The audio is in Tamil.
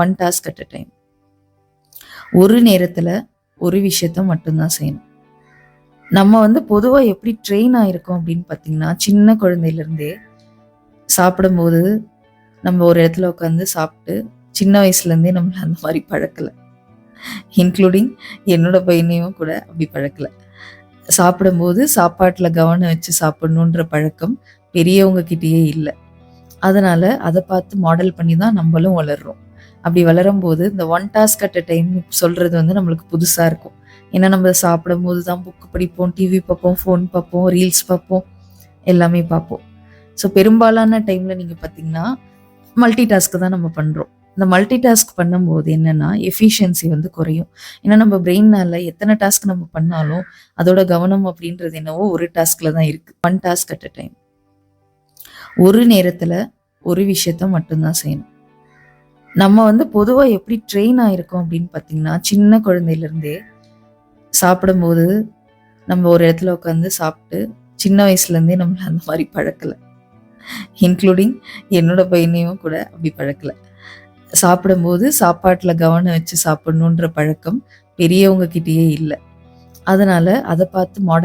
One task at a time ஒரு நேரத்தில் ஒரு விஷயத்த மட்டும்தான் செய்யணும். நம்ம வந்து பொதுவாக எப்படி ட்ரெயின் ஆயிருக்கோம் அப்படின்னு பார்த்தீங்கன்னா சின்ன குழந்தையிலேருந்தே சாப்பிடும்போது நம்ம ஒரு இடத்துல உட்காந்து சாப்பிட்டு சின்ன வயசுலேருந்தே நம்மளை அந்த மாதிரி பழக்கலை. இன்க்ளூடிங் என்னோட பையனையும் கூட அப்படி பழக்கலை. சாப்பிடும்போது சாப்பாட்டில் கவனம் வச்சு சாப்பிடணுன்ற பழக்கம் பெரியவங்க கிட்டேயே இல்லை. அதனால அதை பார்த்து மாடல் பண்ணி தான் நம்மளும் வளர்றோம். அப்படி வளரும்போது இந்த one task at a time சொல்றது வந்து நம்மளுக்கு புதுசா இருக்கும். ஏன்னா நம்ம சாப்பிடும் போது தான் புக்கு படிப்போம் டிவி பார்ப்போம் ஃபோன் பார்ப்போம் ரீல்ஸ் பார்ப்போம் எல்லாமே பார்ப்போம். ஸோ பெரும்பாலான டைம்ல நீங்க பார்த்தீங்கன்னா மல்டி டாஸ்க்கு தான் நம்ம பண்றோம். இந்த மல்டி டாஸ்க் பண்ணும்போது என்னன்னா எஃபிஷியன்சி வந்து குறையும். ஏன்னா நம்ம பிரெயின்னால எத்தனை டாஸ்க் நம்ம பண்ணாலும் அதோட கவனம் அப்படின்றது என்னவோ ஒரு டாஸ்க்ல தான் இருக்கு. One task at a time ஒரு நேரத்துல ஒரு விஷயத்த மட்டும்தான் செய்யணும். நம்ம வந்து பொதுவாக எப்படி ட்ரெயின் ஆயிருக்கோம் அப்படின்னு பார்த்தீங்கன்னா சின்ன குழந்தையிலேருந்தே சாப்பிடும்போது நம்ம ஒரு இடத்துல உட்காந்து சாப்பிட்டு சின்ன வயசுலேருந்தே நம்மளை அந்த மாதிரி பழக்கலை. இன்க்ளூடிங் என்னோட பையனையும் கூட அப்படி பழக்கலை. சாப்பிடும்போது சாப்பாட்டில் கவனம் வச்சு சாப்பிடணுன்ற பழக்கம் பெரியவங்க கிட்டேயே இல்லை. அதனால அதை பார்த்து மாடல்